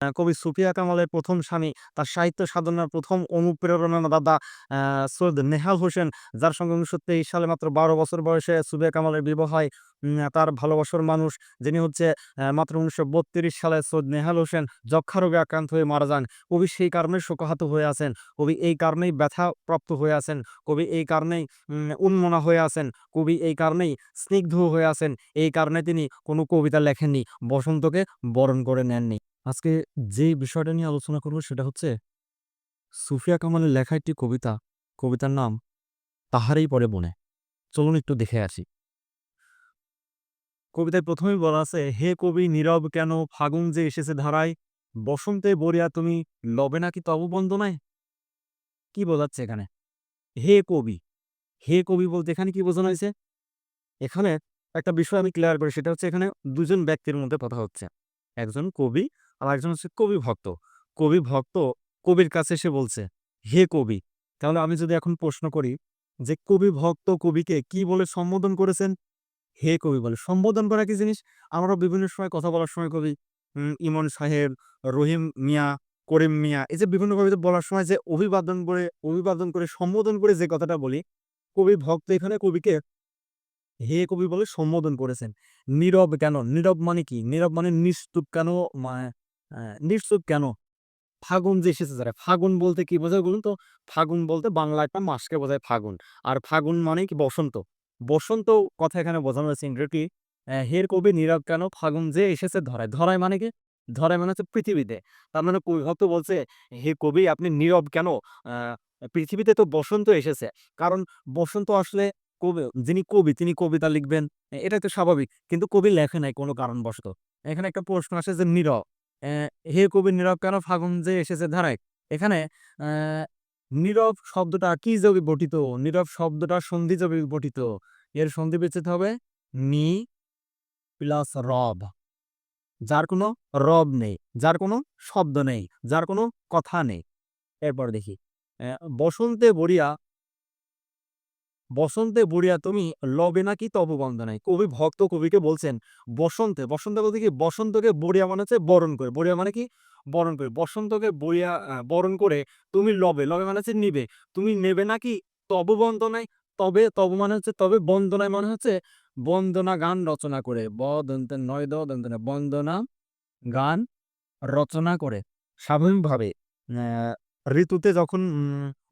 কবি সুফিয়া কামালের প্রথম স্বামী, তার সাহিত্য সাধনার ১ম অনুপ্রেরণাদাতা আ সৈয়দ নেহাল হোসেন, যার সঙ্গে ১৯২৩ সালে মাত্র ১২ বছর বয়সে সুফিয়া কামালের বিবাহ হয়। তার ভালোবাসার মানুষ যিনি হচ্ছে মাত্র ১৯৩২ সালে সৈয়দ নেহাল হোসেন যক্ষ্মা রোগে আক্রান্ত হয়ে মারা যান। কবি সেই কারণে শোকাহত হয়ে আছেন। কবি এই কারণেই ব্যথাপ্রাপ্ত হয়ে আছেন। কবি এই কারণেই উন্মনা হয়ে আছেন। কবি এই কারণেই স্নিগ্ধ হয়ে আছেন। এই কারণে তিনি কোনো কবিতা লেখেননি। বসন্তকে বরণ করে নেননি। আজকে যেই বিষয়টা নিয়ে আলোচনা করব সেটা হচ্ছে সুফিয়া কামালের লেখা একটি কবিতা। কবিতার নাম তাহারেই পরে বনে'। চলুন একটু দেখে আসি। কবিতায় ১ম এই বলা আছে, "হে কবি নীরব কেন ফাগুন যে এসেছে ধারায়, বসন্তে বরিয়া তুমি লবে নাকি তব বন্দনায়?" কি বোঝাচ্ছে এখানে? হে কবি, হে কবি বলতে এখানে কি বোঝানো হয়েছে? এখানে একটা বিষয় আমি ক্লিয়ার করি সেটা হচ্ছে এখানে দুজন ব্যক্তির মধ্যে কথা হচ্ছে। একজন কবি আর একজন হচ্ছে কবি ভক্ত। কবি ভক্ত কবির কাছে এসে বলছে, "হে কবি।" তাহলে আমি যদি এখন প্রশ্ন করি যে কবি ভক্ত কবিকে কি বলে সম্বোধন করেছেন? হে কবি বলে। সম্বোধন করা কি জিনিস? আমরা বিভিন্ন সময় কথা বলার সময় কবি ইমন সাহেব, রহিম মিয়া, করিম মিয়া এই যে বিভিন্ন কবিতা বলার সময় যে অভিবাদন করে অভিবাদন করে সম্বোধন করে যে কথাটা বলি, কবি ভক্ত এখানে কবিকে হে কবি বলে সম্বোধন করেছেন। নীরব কেন? নীরব মানে কি? নীরব মানে নিস্তুপ কেন? নিশ্চুপ কেন? ফাগুন যে এসেছে যারা, ফাগুন বলতে কি বোঝায় বলুন তো? ফাগুন বলতে বাংলা একটা মাসকে বোঝায় ফাগুন। আর ফাগুন মানেই কি বসন্ত। বসন্ত কথা এখানে বোঝানো হয়েছে অ্যা হের কবি নীরব কেন ফাগুন যে এসেছে ধরায়। ধরায় মানে কি? ধরায় মানে হচ্ছে পৃথিবীতে। তার মানে কবি ভক্ত বলছে, "হে কবি আপনি নীরব কেন? পৃথিবীতে তো বসন্ত এসেছে।" কারণ বসন্ত আসলে কবি যিনি কবি তিনি কবিতা লিখবেন। এটা তো স্বাভাবিক। কিন্তু কবি লেখে নাই কোনো কারণবশত। এখানে একটা প্রশ্ন আসে যে নীরব। হে কবি নীরব কেন ফাগুন যে এসেছে ধারায়। এখানে নীরব শব্দটা কি যোগে গঠিত? নীরব শব্দটা সন্ধি যোগে গঠিত। এর সন্ধি বিচ্ছেদ হবে নি প্লাস রব। যার কোনো রব নেই, যার কোনো শব্দ নেই, যার কোনো কথা নেই। এরপর দেখি। বসন্তে বরিয়া বসন্তে বরিয়া তুমি লবে নাকি তব বন্দনায়। কবি ভক্ত কবিকে বলছেন, বসন্তে, বসন্তে বলতে কি বসন্তকে বড়িয়া মানে হচ্ছে বরণ করে। বড়িয়া মানে কি? বরণ করে। বসন্তকে বড়িয়া বরণ করে তুমি লবে, লবে মানে হচ্ছে নিবে। তুমি নেবে নাকি তব বন্দনায়? তবে, তব মানে হচ্ছে তবে, বন্দনায় মানে হচ্ছে বন্দনা গান রচনা করে। ব দন্তে নয় দন্তে বন্দনা গান রচনা করে। স্বাভাবিকভাবে ঋতুতে যখন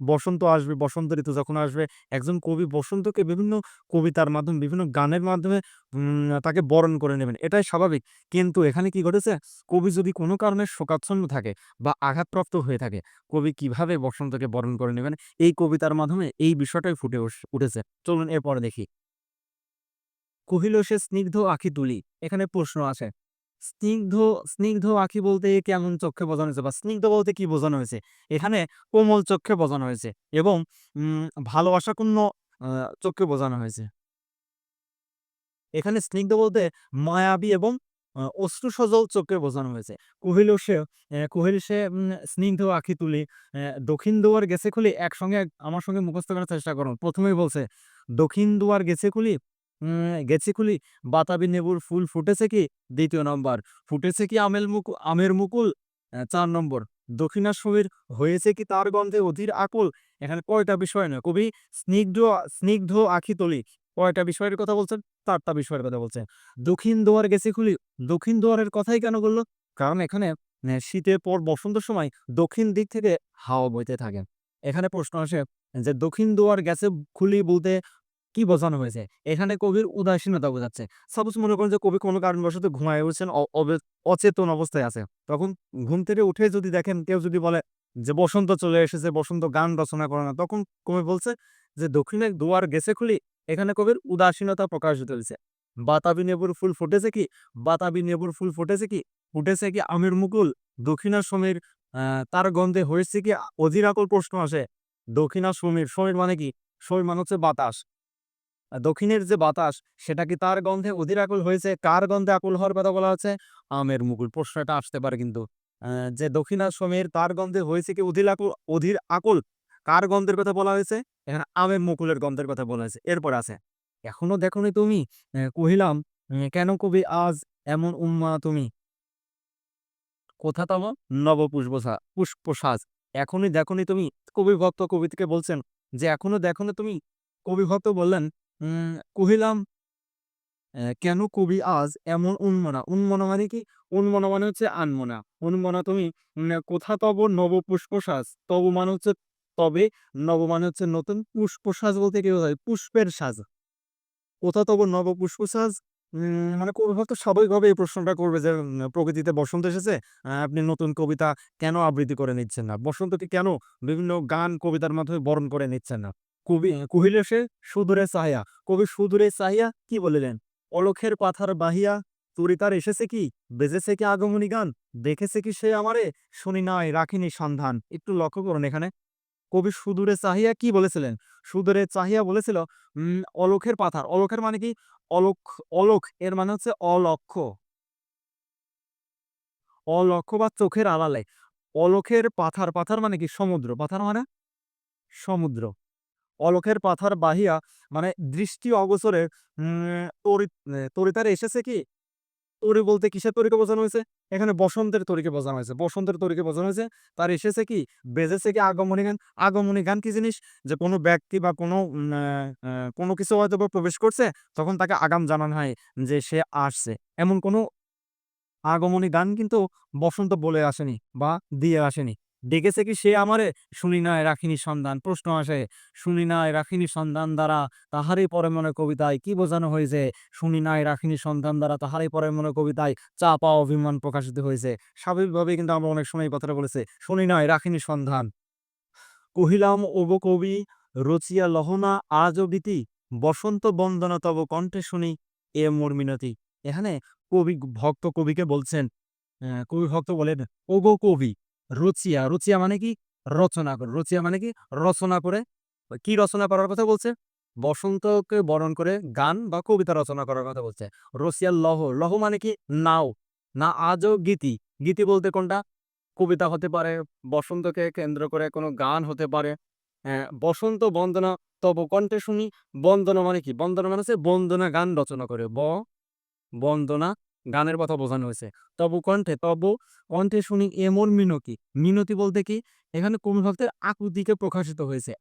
বসন্ত আসবে, বসন্ত ঋতু যখন আসবে, একজন কবি বসন্তকে বিভিন্ন কবিতার মাধ্যমে, বিভিন্ন গানের মাধ্যমে তাকে বরণ করে নেবেন। এটাই স্বাভাবিক। কিন্তু এখানে কি ঘটেছে? কবি যদি কোনো কারণে শোকাচ্ছন্ন থাকে বা আঘাতপ্রাপ্ত হয়ে থাকে, কবি কীভাবে বসন্তকে বরণ করে নেবেন? এই কবিতার মাধ্যমে এই বিষয়টাই ফুটে উঠেছে। চলুন এরপরে দেখি। কহিল সে স্নিগ্ধ আঁখি তুলি। এখানে প্রশ্ন আসে। স্নিগ্ধ, স্নিগ্ধ আঁখি বলতে কেমন চক্ষে বোঝানো হয়েছে বা স্নিগ্ধ বলতে কি বোঝানো হয়েছে? এখানে কোমল চক্ষে বোঝানো হয়েছে এবং ভালোবাসাপূর্ণ চক্ষে বোঝানো হয়েছে। এখানে স্নিগ্ধ বলতে মায়াবী এবং আ অশ্রুসজল চোখকে বোঝানো হয়েছে। কহিল সে কহিল সে স্নিগ্ধ আঁখি তুলি দক্ষিণ দুয়ার গেছে খুলি একসঙ্গে আমার সঙ্গে মুখস্থ করার চেষ্টা করুন। প্রথমেই বলছে, দক্ষিণ দুয়ার গেছে খুলি উম গেছে খুলি বাতাবি নেবুর ফুল ফুটেছে কি? দ্বিতীয় নম্বর ফুটেছে কি আমেল মুকু আমের মুকুল? চার নম্বর দক্ষিণাসমীর হয়েছে কি তার গন্ধে অধীর আকুল? এখানে কয়টা বিষয় নয় কবি স্নিগ্ধ স্নিগ্ধ আঁখি তুলি কয়টা বিষয়ের কথা বলছেন? ৪ টা বিষয়ের কথা বলছেন। দক্ষিণ দুয়ার গেছে খুলি, দক্ষিণ দুয়ারের কথাই কেন বলল? কারণ এখানে শীতের পর বসন্তের সময় দক্ষিণ দিক থেকে হাওয়া বইতে থাকে। এখানে প্রশ্ন আসে যে দক্ষিণ দুয়ার গেছে খুলি বলতে কি বোঝানো হয়েছে? এখানে কবির উদাসীনতা বোঝাচ্ছে। সাপোজ মনে করেন যে কবি কোনো কারণবশত ঘুমায় অবে অচেতন অবস্থায় আছে। তখন ঘুম থেকে উঠে যদি দেখেন কেউ যদি বলে যে বসন্ত চলে এসেছে, বসন্ত গান রচনা করে না। তখন কবি বলছে যে দক্ষিণের দুয়ার গেছে খুলি এখানে কবির উদাসীনতা প্রকাশিত হইছে। বাতাবি নেবুর ফুল ফুটেছে কি? বাতাবি নেবুর ফুল ফুটেছে কি? ফুটেছে কি আমির মুকুল? দক্ষিণা সমীর তার গন্ধে হয়েছে কি অধীর আকুল প্রশ্ন আসে। দক্ষিণা সমীর, সমীর মানে কি? সমীর মানে হচ্ছে বাতাস। দক্ষিণের যে বাতাস সেটা কি তার গন্ধে অধীর আকুল হয়েছে? কার গন্ধে আকুল হওয়ার কথা বলা হচ্ছে? আমের মুকুল। প্রশ্ন এটা আসতে পারে কিন্তু। যে দক্ষিণা সমীর তার গন্ধে হয়েছে কি অধীর আকুল অধীর আকুল? কার গন্ধের কথা বলা হয়েছে? এখানে আমের মুকুলের গন্ধের কথা বলা হয়েছে। এরপর আছে, এখনও দেখোনি তুমি? কহিলাম কেন কবি আজ এমন উম্মা তুমি? কোথাতম নবপুষ্পসা পুষ্পসাজ এখনই দেখনি তুমি কবি ভক্ত কবিতাকে বলছেন যে এখনও দেখনি তুমি কবি ভক্ত বললেন কহিলাম কেন কবি আজ এমন উন্মনা? উন্মনা মানে কি? উন্মনা মানে হচ্ছে আনমনা। উন্মনা তুমি কোথা তব নব নবপুষ্পসাজ তব মানে হচ্ছে তবে নব মানে হচ্ছে নতুন পুষ্পসাজ বলতে কি বোঝায়? পুষ্পের সাজ। কোথা তব নবপুষ্পসাজ উম, মানে কবি ভক্ত স্বাভাবিকভাবে এই প্রশ্নটা করবে যে প্রকৃতিতে বসন্ত এসেছে আপনি নতুন কবিতা কেন আবৃত্তি করে নিচ্ছেন না? বসন্তকে কেন বিভিন্ন গান কবিতার মাধ্যমে বরণ করে নিচ্ছেন না? কবি কহিলে সে সুদূরে চাহিয়া। কবি সুদূরে চাহিয়া কি বলিলেন? অলখের পাথার বাহিয়া তুরিতার এসেছে কি? বেজেছে কি আগমনী গান? দেখেছে কি সে আমারে? শুনি নাই রাখিনি সন্ধান। একটু লক্ষ্য করুন এখানে। কবি সুদূরে চাহিয়া কি বলেছিলেন? সুদূরে চাহিয়া বলেছিল উম অলখের পাথার। অলখের মানে কি? অলক অলক এর মানে হচ্ছে অলক্ষ। অলক্ষ বা চোখের আড়ালে। অলখের পাথার পাথার মানে কি? সমুদ্র। পাথার মানে? সমুদ্র। অলখের পাথার বাহিয়া মানে দৃষ্টি অগোচরে তরিতারে এসেছে কি? তরি বলতে কিসের তরিকে বোঝানো হয়েছে? এখানে বসন্তের তরিকে বোঝানো হয়েছে। বসন্তের তরিকে বোঝানো হয়েছে। তার এসেছে কি? বেজেছে কি আগমনী গান? আগমনী গান কি জিনিস? যে কোনো ব্যক্তি বা কোনো কোনো কিছু হয়তো প্রবেশ করছে, তখন তাকে আগাম জানানো হয় যে সে আসছে। এমন কোনো আগমনী গান কিন্তু বসন্ত বলে আসেনি বা দিয়ে আসেনি। ডেকেছে কি সে আমারে? শুনি নাই রাখিনি সন্ধান প্রশ্ন আসে, শুনি নাই রাখিনি সন্ধান দ্বারা তাহারই পরে মনে কবিতায় কি বোঝানো হয়েছে? শুনি নাই রাখিনি সন্ধান দ্বারা তাহারই পরে মনে কবিতায় চা চাপা অভিমান প্রকাশিত হয়েছে। স্বাভাবিকভাবে কিন্তু আমরা অনেক সময় কথাটা বলেছে, শুনি নাই রাখিনি সন্ধান কহিলাম ওব কবি, রচিয়া লহনা আজ বিতি বসন্ত বন্দনা তব কণ্ঠে শুনি, এ মোর মিনতি। এখানে কবি, ভক্ত কবিকে বলছেন কবি ভক্ত বলেন, ওগো কবি রচিয়া রচিয়া মানে কি? রচনা করে। রচিয়া মানে কি? রচনা করে। কি রচনা করার কথা বলছে? বসন্তকে বরণ করে গান বা কবিতা রচনা করার কথা বলছে। রচিয়া লহ। লহ মানে কি? নাও। না, আজও গীতি। গীতি বলতে কোনটা? কবিতা হতে পারে, বসন্তকে কেন্দ্র করে কোনো গান হতে পারে। বসন্ত বন্দনা, তব কণ্ঠে শুনি। বন্দনা মানে কি? বন্দনা মানে হচ্ছে বন্দনা গান রচনা করে। ব, বন্দনা গানের কথা বোঝানো হয়েছে। তবু কণ্ঠে তবু কণ্ঠে শুনি এমন মিনতি। মিনতি বলতে কি? এখানে কবি ভক্তের আকুতিকে প্রকাশিত হয়েছে।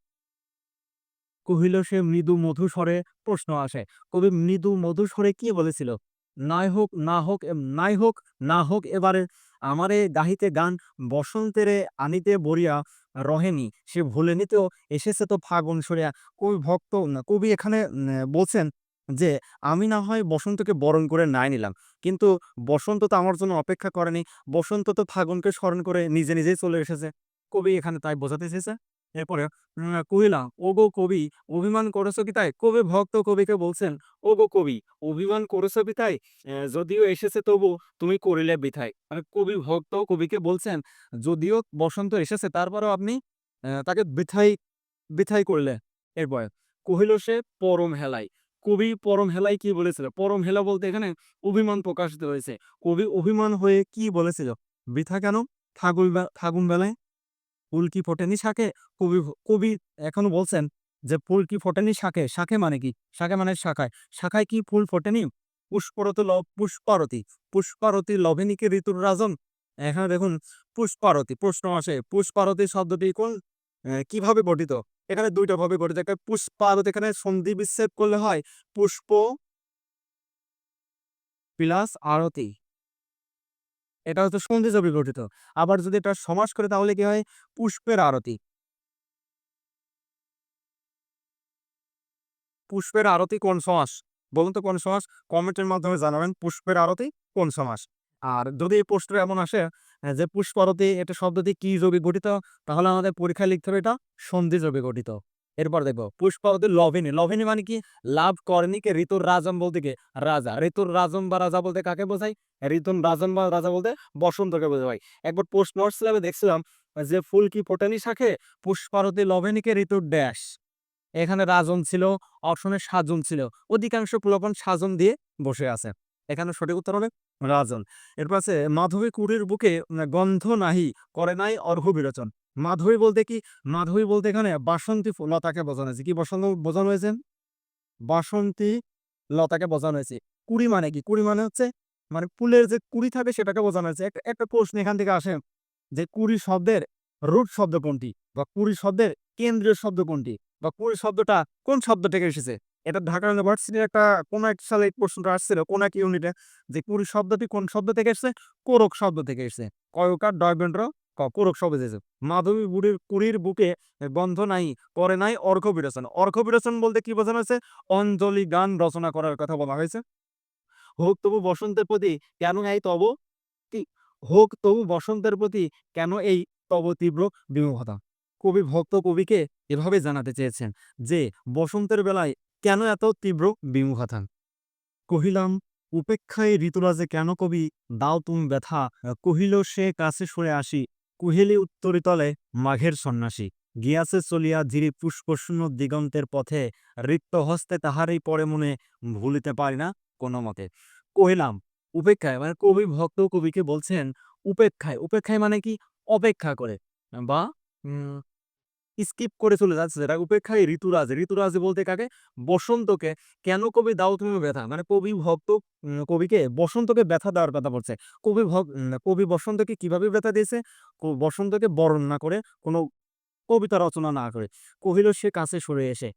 কহিল সে মৃদু মধু স্বরে প্রশ্ন আসে। কবি মৃদু মধু স্বরে কি বলেছিল? নাই হোক, না হোক নাই হোক, না হোক এবারে আমারে গাহিতে গান বসন্তেরে আনিতে বরিয়া রহেনি। সে ভুলে নিতেও এসেছে তো ফাগুন সরিয়া। কবি ভক্ত, কবি এখানে বলছেন যে আমি না হয় বসন্তকে বরণ করে নাই নিলাম। কিন্তু বসন্ত তো আমার জন্য অপেক্ষা করেনি। বসন্ত তো ফাগুনকে স্মরণ করে নিজে নিজেই চলে এসেছে। কবি এখানে তাই বোঝাতে চেয়েছে। এরপরে উম, কহিলা ওগো কবি অভিমান করেছ কি তাই? কবি ভক্ত কবিকে বলছেন ওগো কবি অভিমান করেছ কি তাই? যদিও এসেছে তবু তুমি করিলে বিথাই মানে কবি ভক্ত কবিকে বলছেন যদিও বসন্ত এসেছে তারপরেও আপনি তাকে বিথাই বিথাই করলে। এরপরে কহিল সে পরম হেলাই। কবি পরম হেলাই কি বলেছিল? পরম হেলা বলতে এখানে অভিমান প্রকাশিত হয়েছে। কবি অভিমান হয়ে কি বলেছিল? বৃথা কেন? বে- ফাগুন বেলায়? ফুল কি ফোটেনি শাকে? কবি কবি এখনও বলছেন যে ফুল কি ফোটেনি শাকে? শাকে মানে কি? শাকে মানে শাখায়। শাখায় কি ফুল ফোটেনি? পুষ্পরত লব পুষ্পারতি। পুষ্পারতি লভেনিকে ঋতুর রাজন? এখানে দেখুন, পুষ্পারতি, প্রশ্ন আসে। পুষ্পারতি শব্দটি কোন? কীভাবে গঠিত? এখানে দুইটা ভাবে গঠিত একটা পুষ্পারতি এখানে সন্ধি বিচ্ছেদ করলে হয়, পুষ্প প্লাস আরতি। এটা হচ্ছে সন্ধি ছবি গঠিত। আবার যদি এটা সমাস করে তাহলে কি হয়? পুষ্পের আরতি। পুষ্পের আরতি কোন সমাস? বলুন তো কোন সমাস? কমেন্টের মাধ্যমে জানাবেন পুষ্পের আরতি কোন সমাস? আর যদি এই প্রশ্ন এমন আসে যে পুষ্প আরতি এটা শব্দটি কি যোগে গঠিত, তাহলে আমাদের পরীক্ষায় লিখতে হবে এটা সন্ধি যোগে গঠিত। এরপর দেখব পুষ্পাবতী লভিনী লভিনী মানে কি? লাভ করেনি কে? ঋতুর রাজম বলতে কি? রাজা। ঋতুর রাজম বা রাজা বলতে কাকে বোঝায়? ঋতুর রাজন বা রাজা বলতে বসন্তকে বোঝায়। একবার প্রশ্ন আসলে দেখছিলাম যে ফুল কি ফোটানি শাখে? পুষ্পারতি লভেনিকে ঋতুর ড্যাশ। এখানে রাজন ছিল, অপশনে সাজন ছিল। অধিকাংশ পুলাপন সাজন দিয়ে বসে আছে। এখানে সঠিক উত্তর হবে রাজন। এরপর আছে, মাধবী কুড়ির বুকে গন্ধ নাহি, করে নাই অর্ঘ বিরোচন। মাধবী বলতে কি? মাধবী বলতে এখানে বাসন্তী লতাকে বোঝানো হয়েছে। কি বসন্ত বোঝানো হয়েছে? বাসন্তী লতাকে বোঝানো হয়েছে। কুড়ি মানে কি? কুড়ি মানে হচ্ছে মানে ফুলের যে কুড়ি থাকে সেটাকে বোঝানো হয়েছে। একটা একটা প্রশ্ন এখান থেকে আসে যে কুড়ি শব্দের রুট শব্দ কোনটি? বা কুড়ি শব্দের কেন্দ্রীয় শব্দ কোনটি? বা কুড়ি শব্দটা কোন শব্দ থেকে এসেছে? এটা ঢাকা ইউনিভার্সিটির একটা কোন এক সালে প্রশ্নটা আসছিল, কোন এক ইউনিটে যে কুড়ি শব্দটি কোন শব্দ থেকে এসেছে? কোরক শব্দ থেকে এসেছে। কয়কার ডয়বেন্দ্র কোরক শব্দ এসেছে। মাধবী বুড়ির কুড়ির বুকে বন্ধ নাই করে নাই অর্ঘ বিরোচন। অর্ঘ বিরোচন বলতে কি বোঝানো হয়েছে? অঞ্জলি গান রচনা করার কথা বলা হয়েছে। হোক তবু বসন্তের প্রতি কেন এই তব? কি? হোক তবু বসন্তের প্রতি কেন এই তব তীব্র বিমুখতা? কবি ভক্ত কবিকে এভাবে জানাতে চেয়েছেন যে, বসন্তের বেলায় কেন এত তীব্র বিমুখতা কহিলাম, উপেক্ষায় ঋতুরাজে কেন কবি? দাও তুমি ব্যথা। কহিল, সে কাছে সরে আসি। কুহেলি উত্তরিতলে, মাঘের সন্ন্যাসী, গিয়াছে চলিয়া ধীরে পুষ্পশূন্য দিগন্তের পথে, রিক্ত হস্তে তাহারই পরে মনে ভুলিতে পারি না কোনো মতে। কহিলাম, উপেক্ষায়? মানে কবি, ভক্ত কবিকে বলছেন, উপেক্ষায়। উপেক্ষায় মানে কি? অপেক্ষা করে। বা স্কিপ করে চলে যাচ্ছে যেটা উপেক্ষায় ঋতুরাজ। ঋতুরাজ বলতে কাকে? বসন্তকে। কেন কবি দাও তুমি ব্যথা? মানে কবি ভক্ত কবিকে বসন্তকে ব্যথা দেওয়ার কথা বলছে। কবি কবি বসন্তকে কীভাবে ব্যথা দিয়েছে? বসন্তকে বরণ না করে কোনো কবিতা রচনা না করে। কহিল, সে কাছে সরে এসে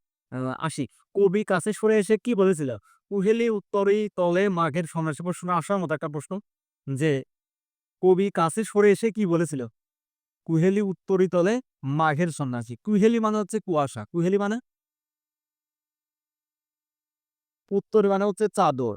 আসি। কবি কাছে সরে এসে কি বলেছিল? কুহেলি উত্তরেই তলে মাঘের সন্ন্যাসী প্রশ্ন আসার মতো একটা প্রশ্ন, যে কবি কাছে সরে এসে কি বলেছিল? কুহেলি উত্তরী তলে মাঘের সন্ন্যাসী। কুহেলি মানে হচ্ছে কুয়াশা। কুহেলি মানে? উত্তরী মানে হচ্ছে চাদর।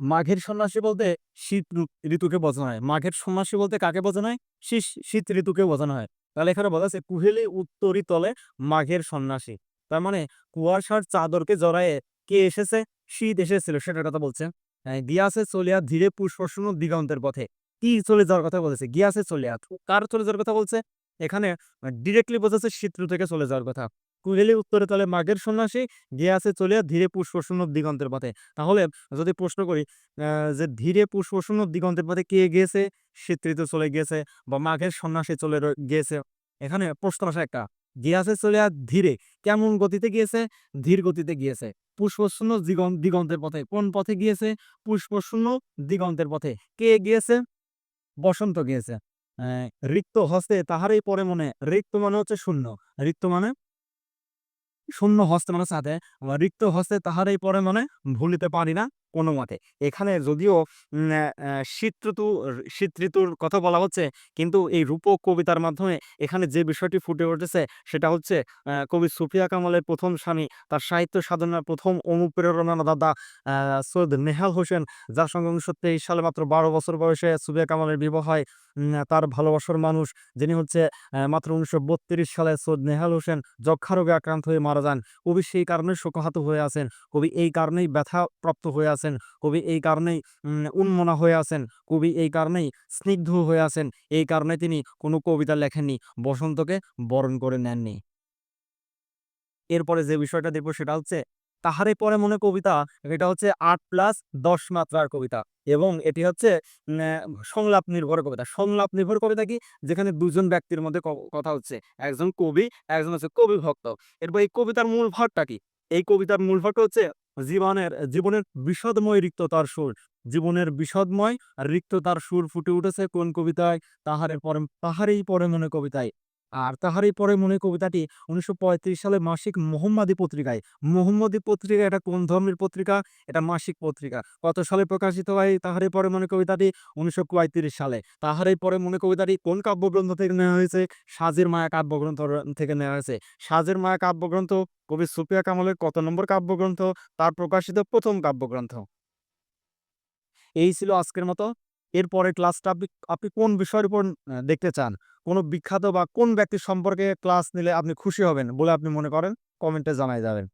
মাঘের সন্ন্যাসী বলতে শীত ঋতুকে বোঝানো হয়। মাঘের সন্ন্যাসী বলতে কাকে বোঝানো হয়? শীত শীত ঋতুকে বোঝানো হয়। তাহলে এখানে বলা আছে কুহেলি উত্তরী তলে মাঘের সন্ন্যাসী। তার মানে কুয়াশার চাদরকে জড়ায়ে কে এসেছে? শীত এসেছিল সেটার কথা বলছে। আহ, গিয়াছে চলিয়া ধীরে পুষ্পশূন্য দিগন্তের পথে। কি চলে যাওয়ার কথা বলেছে চলে চলিয়া কার চলে যাওয়ার কথা বলছে? এখানে ডিরেক্টলি বোঝাচ্ছে ঋতু থেকে চলে যাওয়ার কথা। কুহেলি উত্তরে তাহলে মাঘের সন্ন্যাসী গিয়াছে চলিয়া ধীরে পুষ্পশূন্য দিগন্তের পথে। তাহলে, যদি প্রশ্ন করি যে ধীরে পুষ্পশূন্য দিগন্তের পথে কে গিয়েছে? শীত ঋতু চলে গিয়েছে বা মাঘের সন্ন্যাসী চলে গিয়েছে। এখানে প্রশ্ন আসে একটা গিয়াছে চলিয়া ধীরে কেমন গতিতে গিয়েছে? ধীর গতিতে গিয়েছে। পুষ্পশূন্য দিগন্ত দিগন্তের পথে কোন পথে গিয়েছে? পুষ্পশূন্য দিগন্তের পথে। কে গিয়েছে? বসন্ত গিয়েছে। রিক্ত হস্তে তাহারই পরে মনে রিক্ত মানে হচ্ছে শূন্য। রিক্ত মানে? শূন্য হস্তে মানে সাথে। রিক্ত হস্তে তাহারই পরে মনে, ভুলিতে পারি না। কোনো মতে। এখানে যদিও শীত ঋতু, শীত ঋতুর কথা বলা হচ্ছে, কিন্তু এই রূপক কবিতার মাধ্যমে এখানে যে বিষয়টি ফুটে উঠেছে, সেটা হচ্ছে কবি সুফিয়া কামালের প্রথম স্বামী, তার সাহিত্য সাধনার প্রথম অনুপ্রেরণা দাদা সৈয়দ নেহাল হোসেন, যার সঙ্গে উনিশশো তেইশ সালে মাত্র বারো বছর বয়সে সুফিয়া কামালের বিবাহ হয় তার ভালোবাসার মানুষ, যিনি হচ্ছে মাত্র উনিশশো বত্রিশ সালে সৈয়দ নেহাল হোসেন যক্ষা রোগে আক্রান্ত হয়ে মারা যান। কবি সেই কারণে শোকাহত হয়ে আছেন। কবি এই কারণেই ব্যথা প্রাপ্ত হয়ে আছেন। কবি এই কারণেই উন্মনা হয়ে আছেন, কবি এই কারণেই স্নিগ্ধ হয়ে আছেন, এই কারণে তিনি কোনো কবিতা লেখেননি, বসন্তকে বরণ করে নেননি। এরপরে যে বিষয়টা দেখব সেটা হচ্ছে তাহারে পরে মনে কবিতা, এটা হচ্ছে আট প্লাস দশ মাত্রার কবিতা এবং এটি হচ্ছে সংলাপ নির্ভর কবিতা। সংলাপ নির্ভর কবিতা কি? যেখানে দুজন ব্যক্তির মধ্যে কথা হচ্ছে, একজন কবি, একজন হচ্ছে কবি ভক্ত এরপর এই কবিতার মূল ভাবটা কি? এই কবিতার মূল ভাবটা হচ্ছে জীবনের জীবনের বিষদময় রিক্ততার সুর। জীবনের বিষদময় রিক্ততার সুর ফুটে উঠেছে কোন কবিতায়? তাহারে পরে তাহারেই পরে মনে কবিতায়। আর তাহারই পরে মনে কবিতাটি উনিশশো পঁয়ত্রিশ সালে মাসিক মোহাম্মদী পত্রিকায়। মোহাম্মদী পত্রিকা এটা কোন ধর্মের পত্রিকা? এটা মাসিক পত্রিকা। কত সালে প্রকাশিত হয়? তাহারই পরে মনে কবিতাটি উনিশশো পঁয়ত্রিশ সালে। তাহারই পরে মনে কবিতাটি কোন কাব্যগ্রন্থ থেকে নেওয়া হয়েছে? সাজের মায়া কাব্যগ্রন্থ থেকে নেওয়া হয়েছে। সাজের মায়া কাব্যগ্রন্থ, কবি সুফিয়া কামালের কত নম্বর কাব্যগ্রন্থ? তার প্রকাশিত প্রথম কাব্যগ্রন্থ। এই ছিল আজকের মতো। এরপরে ক্লাসটা আপনি আপনি কোন বিষয়ের উপর দেখতে চান? কোনো বিখ্যাত বা কোন ব্যক্তির সম্পর্কে ক্লাস নিলে আপনি খুশি হবেন বলে আপনি মনে করেন? কমেন্টে জানাই যাবেন।